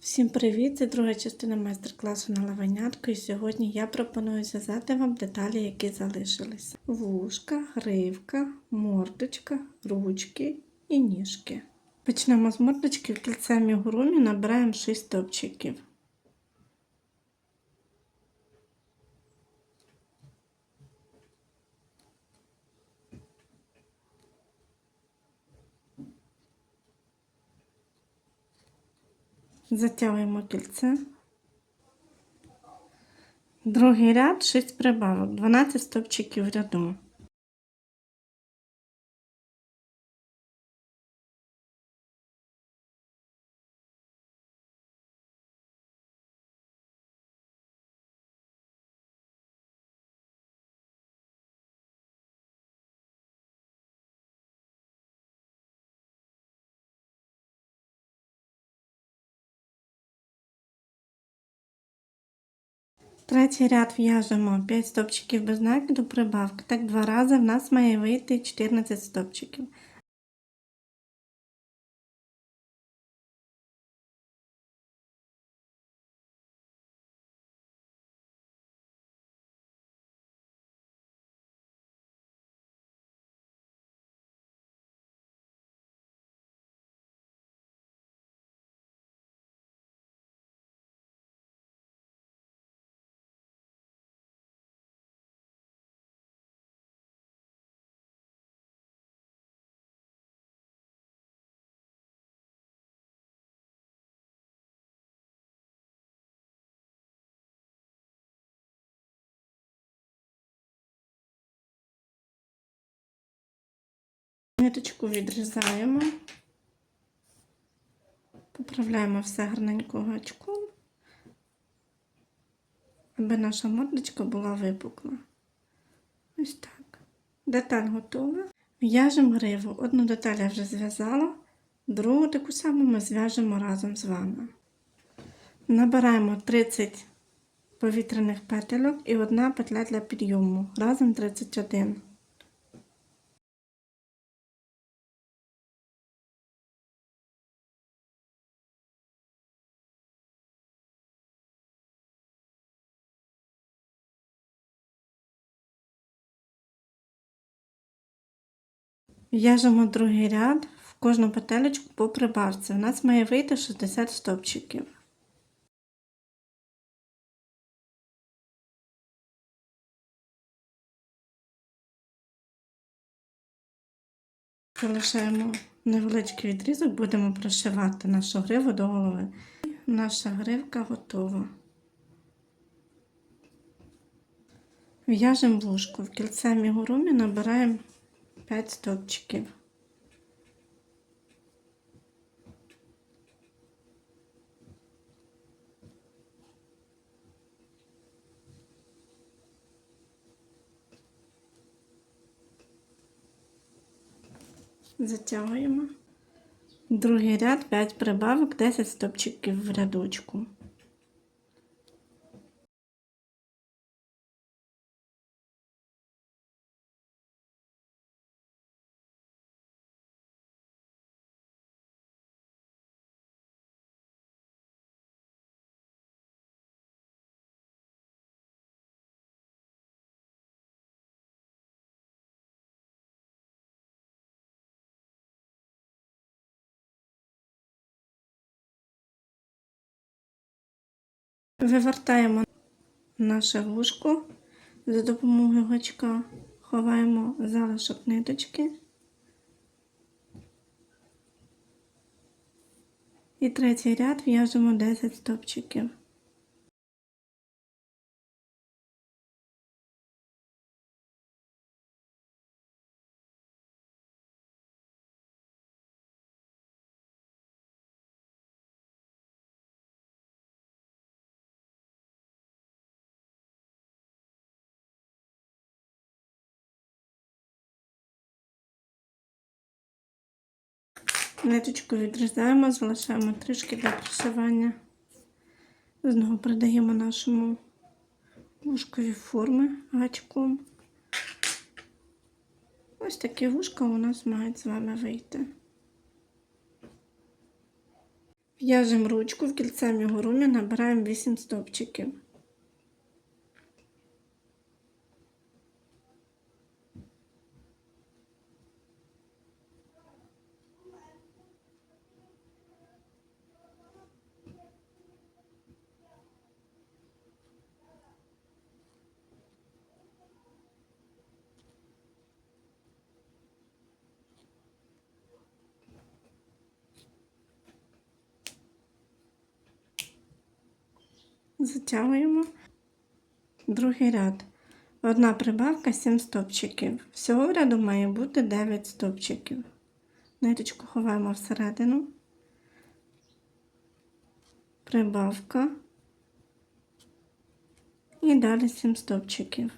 Всім привіт! Це друга частина майстер-класу на лаванятку і сьогодні я пропоную зв'язати вам деталі, які залишились. Вушка, гривка, мордочка, ручки і ніжки. Почнемо з мордочки в кільце мігурумі набираємо 6 стовпчиків. Затягуємо кільце. Другий ряд 6 прибавок, 12 стовпчиків ряду. Третій ряд в'яжемо 5 стопчиків без накиду прибавки. Так два рази в нас має вийти 14 стопчиків. Ниточку відрізаємо, поправляємо все гарненько гачком, аби наша мордочка була випукла. Ось так. Деталь готова. В'яжемо гриву. Одну деталь я вже зв'язала, другу таку саму ми зв'яжемо разом з вами. Набираємо 30 повітряних петельок і одна петля для підйому. Разом 31. В'яжемо другий ряд в кожну петелечку по прибавці. У нас має вийти 60 стопчиків. Залишаємо невеличкий відрізок, будемо прошивати нашу гриву до голови. Наша гривка готова. В'яжемо вушку. В кільце мігурумі набираємо 5 стовпчиків. Затягуємо. Другий ряд 5 прибавок, 10 стопчиків в рядочку. Вивертаємо наше вушко за допомогою гачка, ховаємо залишок ниточки. І третій ряд в'яжемо 10 стопчиків. Ниточку відрізаємо, залишаємо трішки для пришивання. Знову придаємо нашому вушкові форми гачком. Ось такі вушка у нас мають з вами вийти. В'яжемо ручку в кільце мігурумі, набираємо 8 стовпчиків. Затягуємо. Другий ряд. Одна прибавка 7 стопчиків. Всього в ряду має бути 9 стопчиків. Ниточку ховаємо всередину. Прибавка. І далі 7 стовпчиків.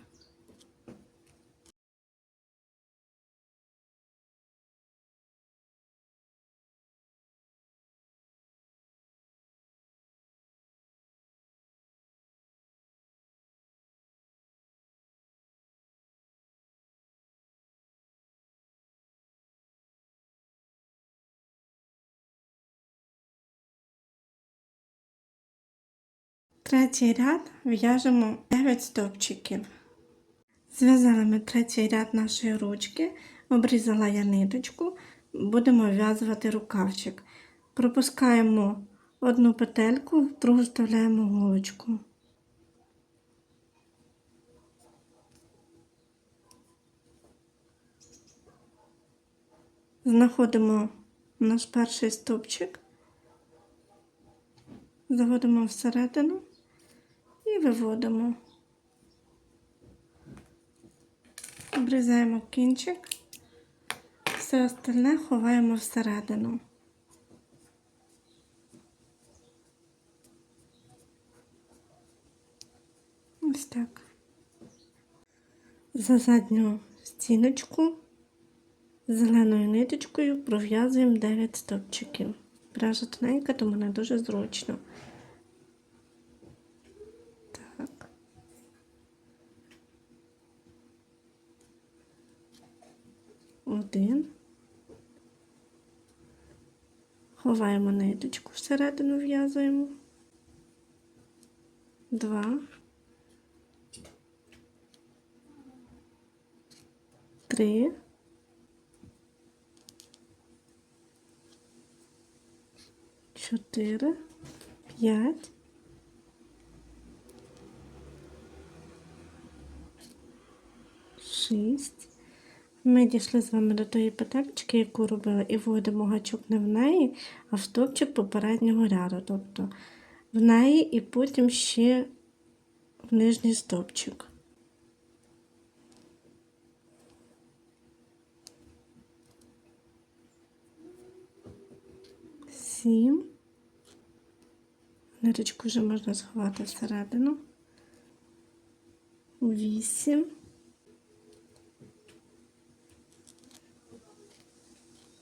Третій ряд в'яжемо 9 стовпчиків. Зв'язали ми третій ряд нашої ручки, обрізала я ниточку, будемо в'язувати рукавчик. Пропускаємо одну петельку, другу вставляємо голочку. Знаходимо наш перший стовпчик, заводимо всередину виводимо. Обрізаємо кінчик, все остальне ховаємо всередину. Ось так. За задню стіночку зеленою ниточкою пров'язуємо 9 стовпчиків. Пряжа тоненька, тому не дуже зручно. Так. Один. Ховаємо ниточку всередину в'язуємо. Два. Три. Чотири. П'ять. Шість. Ми дійшли з вами до тої петельки, яку робили, і вводимо гачок не в неї, а в стовпчик попереднього ряду. Тобто в неї і потім ще в нижній стовпчик. Сім. Ниточку вже можна сховати всередину. Вісім.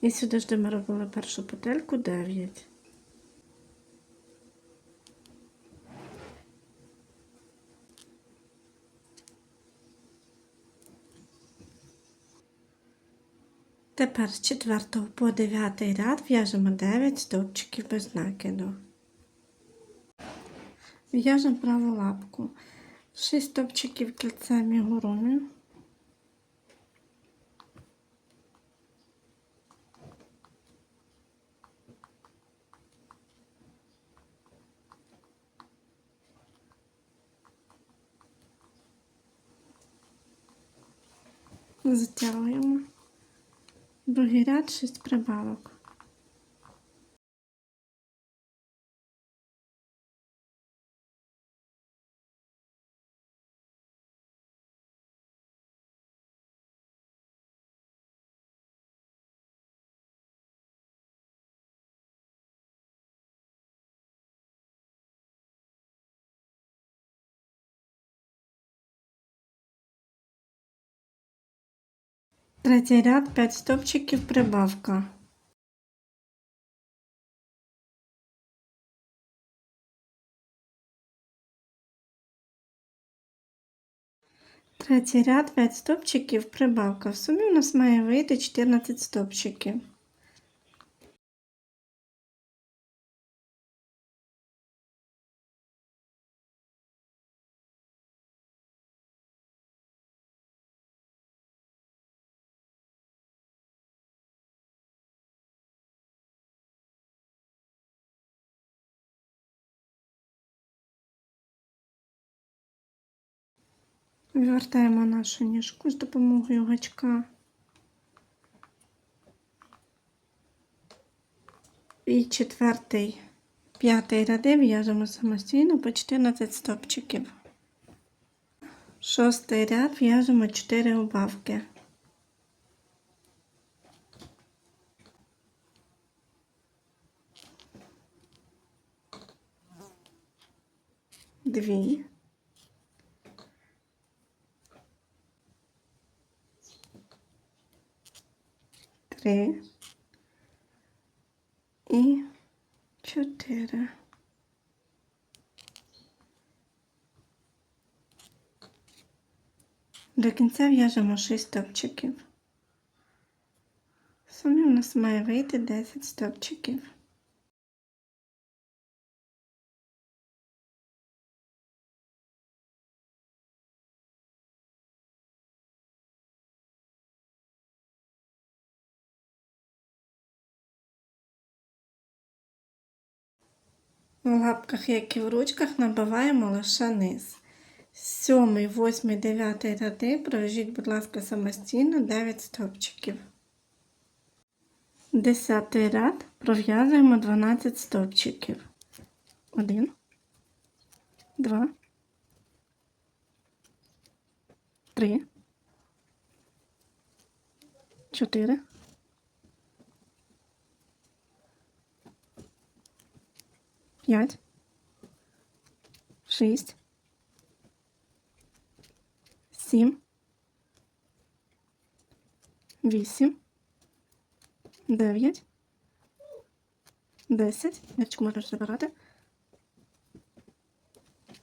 І сюди ж, де ми робили першу петельку, 9. Тепер з 4 по 9 ряд в'яжемо 9 стовпчиків без накиду. В'яжемо праву лапку. 6 стовпчиків кільцем і гурумі. Затягуємо. Другий ряд 6 прибавок. Третій ряд 5 стопчиків прибавка. Третій ряд 5 стопчиків прибавка. В сумі у нас має вийти 14 стовпчиків. Вивертаємо нашу ніжку з допомогою гачка. І четвертий, п'ятий ряди в'яжемо самостійно по 14 стопчиків. Шостий ряд в'яжемо 4 убавки. Дві. Три. І чотири. До кінця в'яжемо 6 стопчиків. В сумі у нас має вийти 10 стопчиків. В лапках, як і в ручках, набиваємо лише низ. Сьомий, восьмий, дев'ятий ряди пров'яжіть, будь ласка, самостійно 9 стовпчиків. Десятий ряд пров'язуємо 12 стовпчиків. Один, два, три, чотири. П'ять, шість, сім, вісім, дев'ять, десять. Нячку можеш забирати.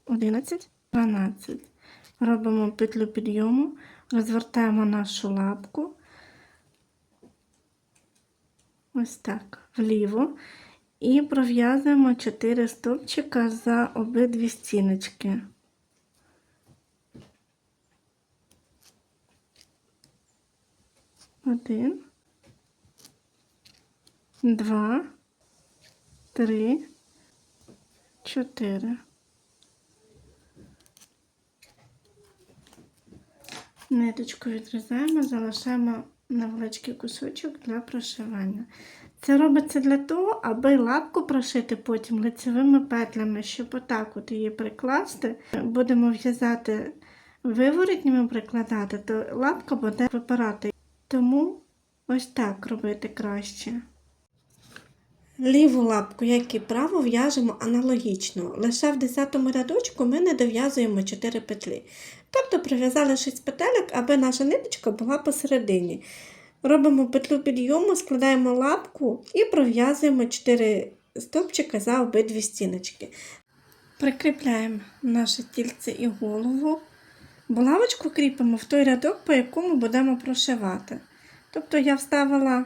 Одинадцять, дванадцять. Робимо петлю підйому, розвертаємо нашу лапку. Ось так, вліво. І пров'язуємо 4 стовпчика за обидві стіночки. Один, два, три, чотири. Ниточку відрізаємо, залишаємо невеличкий кусочок для прошивання. Це робиться для того, аби лапку прошити потім лицевими петлями, щоб отак от її прикласти. Будемо в'язати виворотніми прикладати, то лапка буде випирати. Тому ось так робити краще. Ліву лапку, як і праву, в'яжемо аналогічно. Лише в 10 рядочку ми не дов'язуємо 4 петлі. Тобто прив'язали 6 петелек, аби наша ниточка була посередині. Робимо петлю підйому, складаємо лапку і пров'язуємо 4 стовпчика за обидві стіночки. Прикріпляємо наше тільце і голову. Булавочку кріпимо в той рядок, по якому будемо прошивати. Тобто я вставила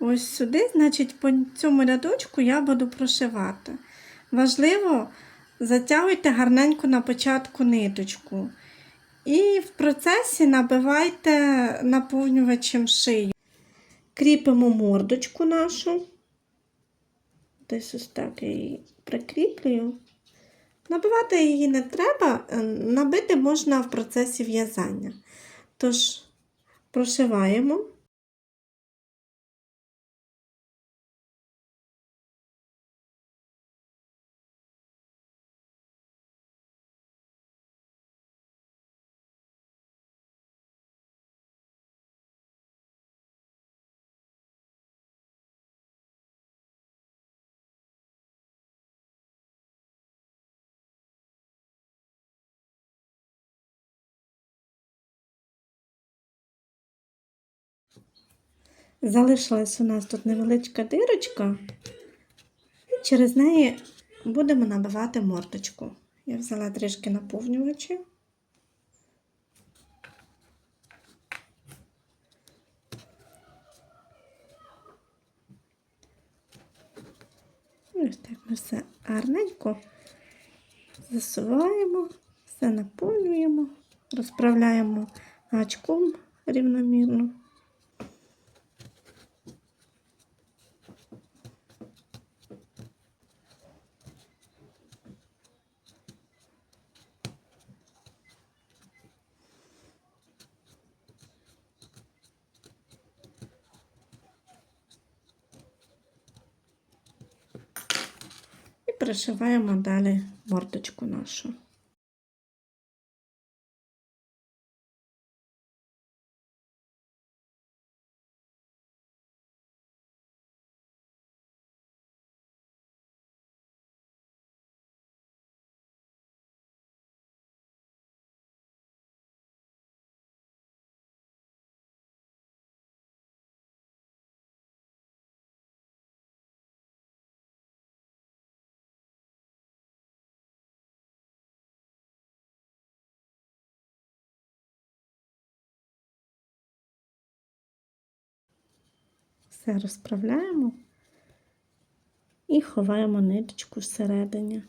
ось сюди, значить, по цьому рядочку я буду прошивати. Важливо, затягуйте гарненько на початку ниточку. І в процесі набивайте наповнювачем шию. Кріпимо мордочку нашу. Десь ось так її прикріплюю. Набивати її не треба, е, набити можна в процесі в'язання. Тож, прошиваємо. Залишилась у нас тут невеличка дирочка, і через неї будемо набивати мордочку. Я взяла трішки наповнювачі. Ось так ми все гарненько засуваємо, все наповнюємо, розправляємо гачком рівномірно. Пришиваємо далі мордочку нашу. Все розправляємо і ховаємо ниточку всередині.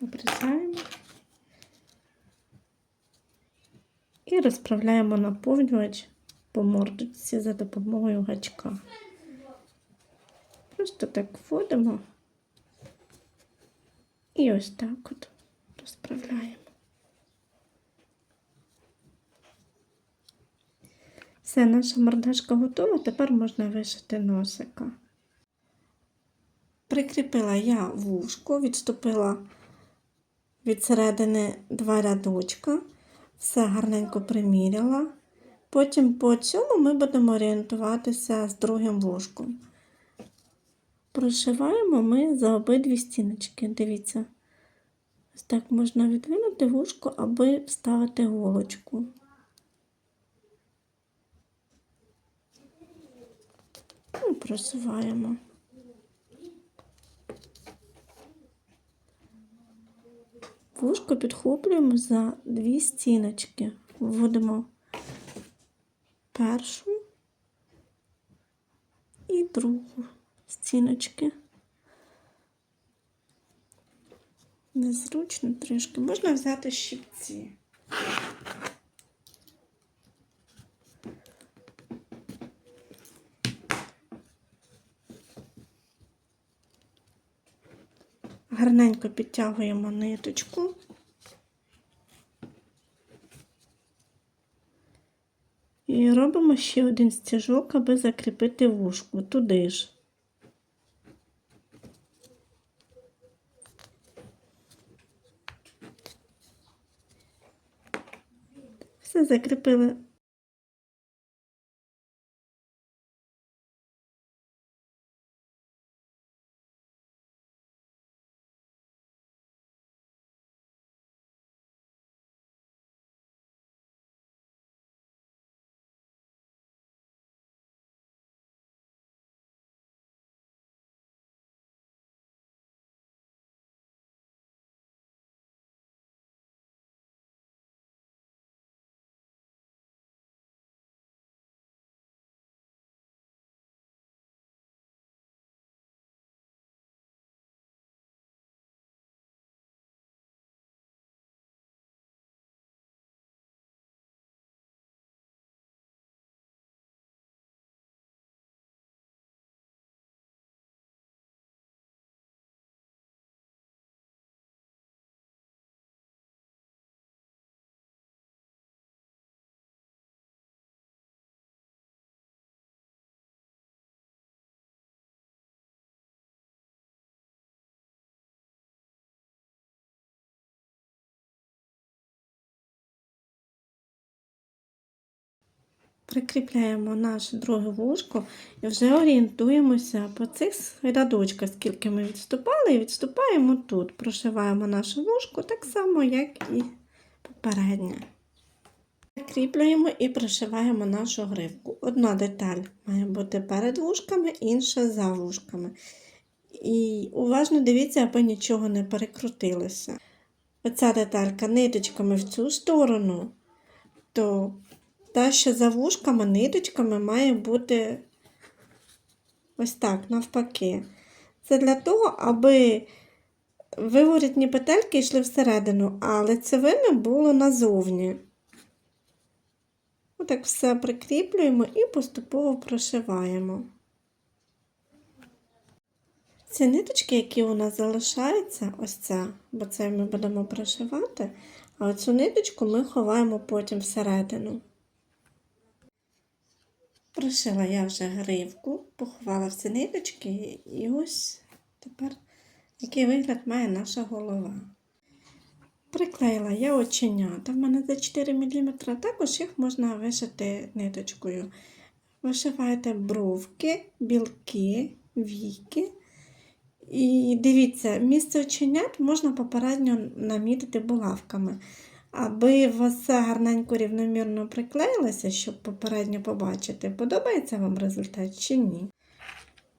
Обрізаємо і розправляємо наповнювач по мордочці за допомогою гачка. Просто так вводимо і ось так от розправляємо. Все, наша мордашка готова, тепер можна вишити носика. Прикріпила я вушко, відступила від середини два рядочка, все гарненько приміряла. Потім по цьому ми будемо орієнтуватися з другим вушком. Прошиваємо ми за обидві стіночки. Дивіться, ось так можна відвинути вушко, аби вставити голочку. І прошиваємо. Вушко підхоплюємо за дві стіночки. Вводимо першу і другу стіночки. Незручно трішки. Можна взяти щипці. Гарненько підтягуємо ниточку. І робимо ще один стіжок, аби закріпити вушку туди ж. Все закріпили. Прикріпляємо наше друге вушко і вже орієнтуємося по цих рядочках, скільки ми відступали, і відступаємо тут. Прошиваємо наше вушко так само, як і попереднє. Прикріплюємо і прошиваємо нашу гривку. Одна деталь має бути перед вушками, інша за вушками. І уважно дивіться, аби нічого не перекрутилося. Оця деталька ниточками в цю сторону, то та, що за вушками, ниточками має бути ось так, навпаки. Це для того, аби виворітні петельки йшли всередину, а лицевими було назовні. Отак все прикріплюємо і поступово прошиваємо. Ці ниточки, які у нас залишаються, ось ця, бо це ми будемо прошивати, а оцю ниточку ми ховаємо потім всередину. Прошила я вже гривку, поховала всі ниточки, і ось тепер який вигляд має наша голова. Приклеїла я оченята, в мене за 4 мм, також їх можна вишити ниточкою. Вишиваєте бровки, білки, віки. І дивіться, місце оченят можна попередньо намітити булавками, аби все гарненько рівномірно приклеїлося, щоб попередньо побачити, подобається вам результат чи ні.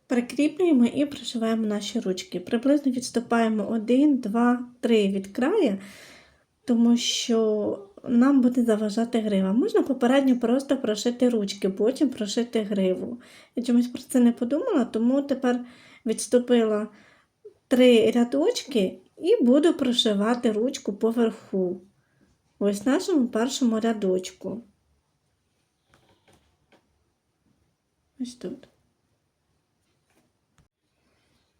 Прикріплюємо і пришиваємо наші ручки. Приблизно відступаємо 1, 2, 3 від краю, тому що нам буде заважати грива. Можна попередньо просто прошити ручки, потім прошити гриву. Я чомусь про це не подумала, тому тепер відступила три рядочки і буду прошивати ручку поверху. Ось нашому першому рядочку. Ось тут.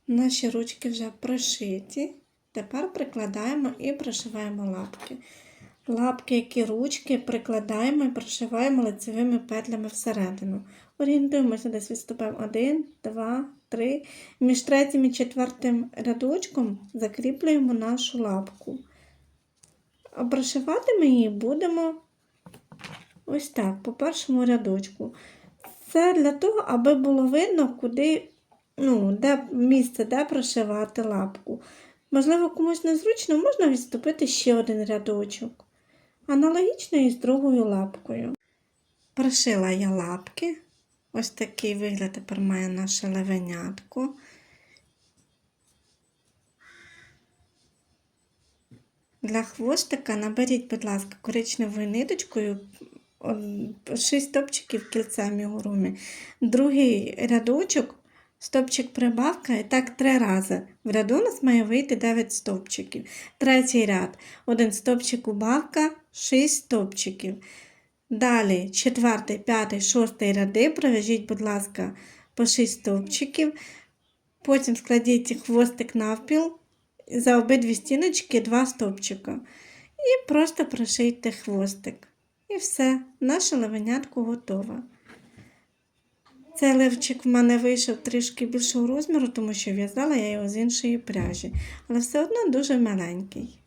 Наші ручки вже прошиті. Тепер прикладаємо і прошиваємо лапки. Лапки, як і ручки, прикладаємо і прошиваємо лицевими петлями всередину. Орієнтуємося, десь відступаємо 1, 2, 3. Між третім і четвертим рядочком закріплюємо нашу лапку. Прошивати ми її будемо ось так, по першому рядочку. Це для того, аби було видно, куди, ну, де місце, де прошивати лапку. Можливо, комусь незручно, можна відступити ще один рядочок. Аналогічно і з другою лапкою. Прошила я лапки. Ось такий вигляд тепер має наше левенятко. Для хвостика наберіть, будь ласка, коричневою ниточкою 6 стопчиків кільцем гурумі. Другий рядочок, стопчик прибавка і так три рази. В ряду у нас має вийти 9 стопчиків. Третій ряд. Один стопчик убавка, 6 стопчиків. Далі четвертий, п'ятий, шостий ряди. Пров'яжіть, будь ласка, по 6 стовпчиків. Потім складіть хвостик навпіл. За обидві стіночки два стовпчика. І просто прошийте хвостик. І все, наше левенятко готове. Цей левчик в мене вийшов трішки більшого розміру, тому що в'язала я його з іншої пряжі, але все одно дуже маленький.